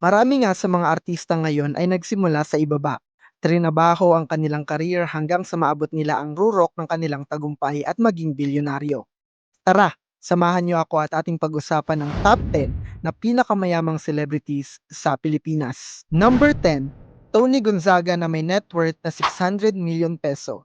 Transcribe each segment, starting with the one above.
Marami nga sa mga artista ngayon ay nagsimula sa ibaba. Trinabaho ang kanilang career hanggang sa maabot nila ang rurok ng kanilang tagumpay at maging bilyonaryo. Tara, samahan niyo ako at ating pag-usapan ng top 10 na pinakamayamang celebrities sa Pilipinas. Number 10, Tony Gonzaga na may net worth na 600 million peso.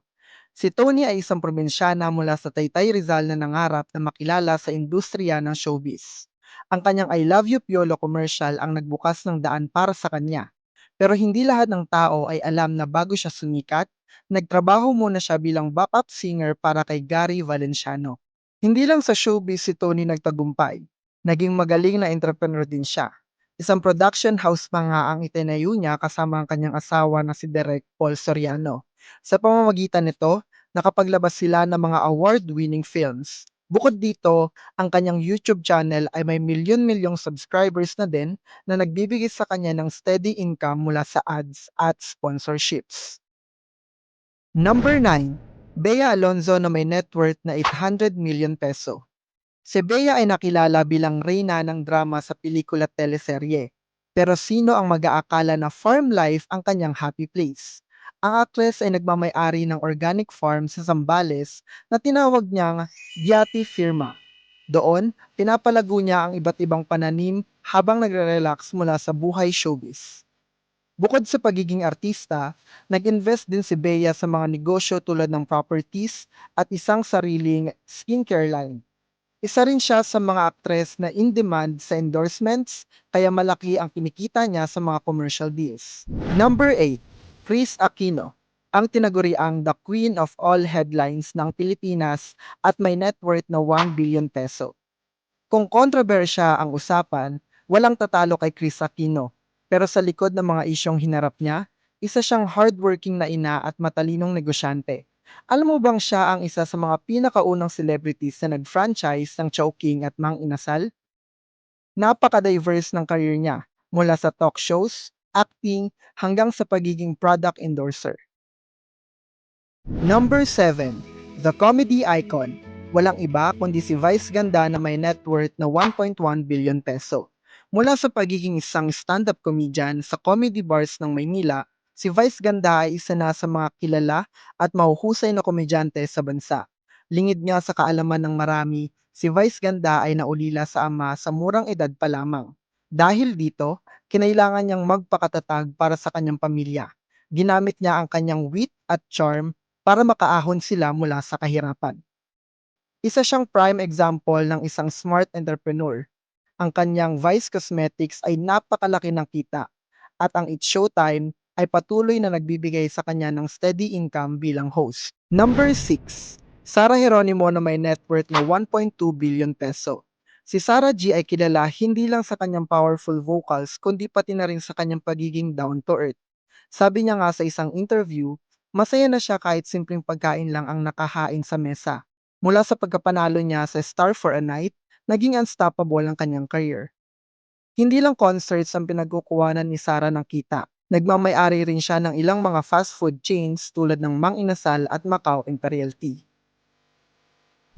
Si Tony ay isang probinsyana mula sa Taytay Rizal na nangarap na makilala sa industriya ng showbiz. Ang kanyang I Love You Piolo commercial ang nagbukas ng daan para sa kanya. Pero hindi lahat ng tao ay alam na bago siya sumikat, nagtrabaho muna siya bilang backup singer para kay Gary Valenciano. Hindi lang sa showbiz si Tony nagtagumpay. Naging magaling na entrepreneur din siya. Isang production house pa nga ang itinayo niya kasama ang kanyang asawa na si Derek Paul Soriano. Sa pamamagitan nito, nakapaglabas sila ng mga award-winning films. Bukod dito, ang kanyang YouTube channel ay may milyon-milyong subscribers na din na nagbibigay sa kanya ng steady income mula sa ads at sponsorships. Number 9, Bea Alonzo na may net worth na 800 million peso. Si Bea ay nakilala bilang reyna ng drama sa pelikula teleserye. Pero sino ang mag-aakala na farm life ang kanyang happy place? Ang actress ay nagmamay-ari ng organic farm sa Zambales na tinawag niyang Yati Firma. Doon, pinapalago niya ang iba't ibang pananim habang nagre-relax mula sa buhay showbiz. Bukod sa pagiging artista, nag-invest din si Bea sa mga negosyo tulad ng properties at isang sariling skincare line. Isa rin siya sa mga aktres na in-demand sa endorsements kaya malaki ang kinikita niya sa mga commercial deals. Number 8 Chris Aquino, ang tinaguriang the queen of all headlines ng Pilipinas at may net worth na 1 billion peso. Kung kontrobersya ang usapan, walang tatalo kay Chris Aquino. Pero sa likod ng mga isyong hinarap niya, isa siyang hardworking na ina at matalinong negosyante. Alam mo bang siya ang isa sa mga pinakaunang celebrities na nag-franchise ng Chowking at Mang Inasal? Napaka-diverse ng career niya, mula sa talk shows, acting, hanggang sa pagiging product endorser. Number 7. The comedy icon. Walang iba kundi si Vice Ganda na may net worth na 1.1 billion peso. Mula sa pagiging isang stand-up comedian sa comedy bars ng Maynila, si Vice Ganda ay isa na sa mga kilala at mahuhusay na komedyante sa bansa. Lingid nga sa kaalaman ng marami, si Vice Ganda ay naulila sa ama sa murang edad pa lamang. Dahil dito, kinailangan niyang magpakatatag para sa kanyang pamilya. Ginamit niya ang kanyang wit at charm para makaahon sila mula sa kahirapan. Isa siyang prime example ng isang smart entrepreneur. Ang kanyang Vice Cosmetics ay napakalaki ng kita at ang It's Showtime ay patuloy na nagbibigay sa kanya ng steady income bilang host. Number 6. Sarah Geronimo na may net worth na 1.2 billion peso. Si Sarah G ay kilala hindi lang sa kanyang powerful vocals kundi pati na rin sa kanyang pagiging down to earth. Sabi niya nga sa isang interview, masaya na siya kahit simpleng pagkain lang ang nakahain sa mesa. Mula sa pagkapanalo niya sa Star for a Night, naging unstoppable ang kanyang career. Hindi lang concerts ang pinagkukuhanan ni Sarah ng kita. Nagmamayari rin siya ng ilang mga fast food chains tulad ng Mang Inasal at Macau Imperial Tea.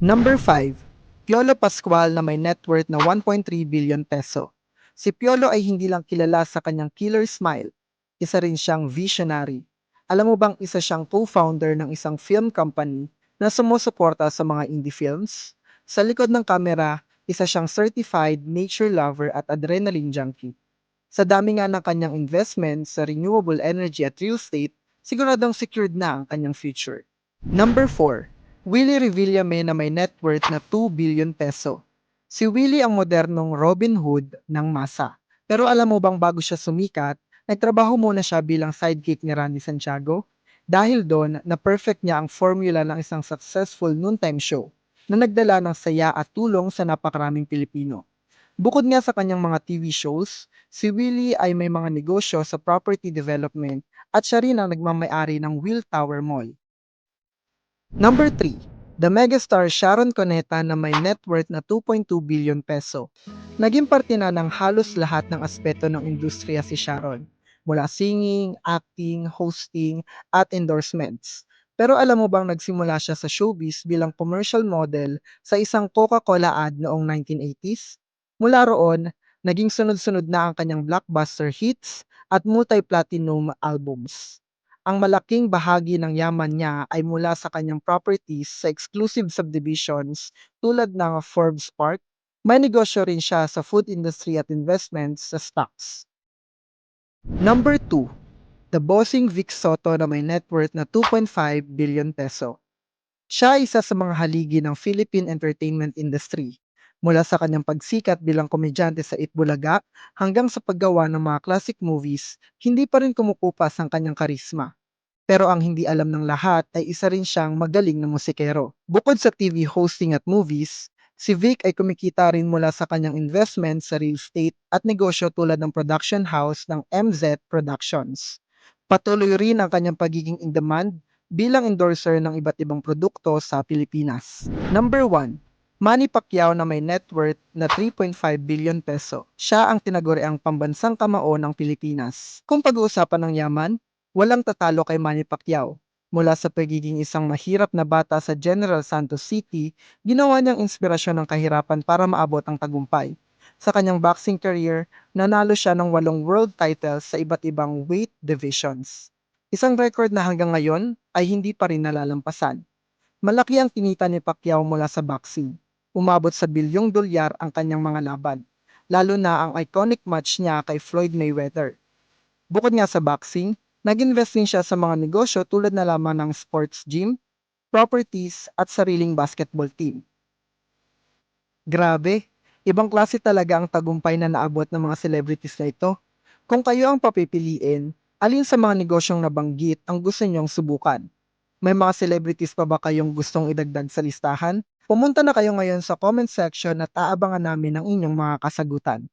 Number 5 Piolo Pascual na may net worth na 1.3 billion peso. Si Piolo ay hindi lang kilala sa kanyang killer smile, isa rin siyang visionary. Alam mo bang isa siyang co-founder ng isang film company na sumusuporta sa mga indie films? Sa likod ng kamera, isa siyang certified nature lover at adrenaline junkie. Sa dami nga ng kanyang investment sa renewable energy at real estate, siguradong secured na ang kanyang future. Number 4 Willie Revillame na may net worth na 2 billion peso. Si Willie ang modernong Robin Hood ng masa. Pero alam mo bang bago siya sumikat, nagtrabaho muna siya bilang sidekick ni Randy Santiago? Dahil doon, na perfect niya ang formula ng isang successful noontime show na nagdala ng saya at tulong sa napakaraming Pilipino. Bukod nga sa kanyang mga TV shows, si Willie ay may mga negosyo sa property development at siya rin ang nagmamayari ng Will Tower Mall. Number 3, the megastar Sharon Cuneta na may net worth na 2.2 billion peso. Naging parte na ng halos lahat ng aspeto ng industriya si Sharon, mula singing, acting, hosting, at endorsements. Pero alam mo bang nagsimula siya sa showbiz bilang commercial model sa isang Coca-Cola ad noong 1980s? Mula roon, Naging sunod-sunod na ang kanyang blockbuster hits at multi-platinum albums. Ang malaking bahagi ng yaman niya ay mula sa kanyang properties sa exclusive subdivisions tulad ng Forbes Park. May negosyo rin siya sa food industry at investments sa stocks. Number 2. The Bossing Vic Soto na may net worth na 2.5 billion peso. Siya ay isa sa mga haligi ng Philippine entertainment industry. Mula sa kanyang pagsikat bilang komedyante sa Itbulaga hanggang sa paggawa ng mga classic movies, hindi pa rin kumukupas ang kanyang karisma. Pero ang hindi alam ng lahat ay isa rin siyang magaling na musikero. Bukod sa TV hosting at movies, si Vic ay kumikita rin mula sa kanyang investment sa real estate at negosyo tulad ng production house ng MZ Productions. Patuloy rin ang kanyang pagiging in demand bilang endorser ng iba't ibang produkto sa Pilipinas. Number 1. Manny Pacquiao na may net worth na 3.5 billion peso. Siya ang tinaguriang pambansang kamao ng Pilipinas. Kung pag-uusapan ng yaman, walang tatalo kay Manny Pacquiao. Mula sa pagiging isang mahirap na bata sa General Santos City, ginawa niyang inspirasyon ng kahirapan para maabot ang tagumpay. Sa kanyang boxing career, nanalo siya ng walong world titles sa iba't ibang weight divisions. Isang record na hanggang ngayon ay hindi pa rin nalalampasan. Malaki ang kinita ni Pacquiao mula sa boxing. Umabot sa bilyong dolyar ang kanyang mga laban, lalo na ang iconic match niya kay Floyd Mayweather. Bukod nga sa boxing, nag-invest din siya sa mga negosyo tulad na lamang ng sports gym, properties at sariling basketball team. Grabe, ibang klase talaga ang tagumpay na naabot ng mga celebrities na ito. Kung kayo ang papipiliin, alin sa mga negosyong nabanggit ang gusto niyong subukan? May mga celebrities pa ba kayong gustong idagdag sa listahan? Pumunta na kayo ngayon sa comment section at aabangan namin ang inyong mga kasagutan.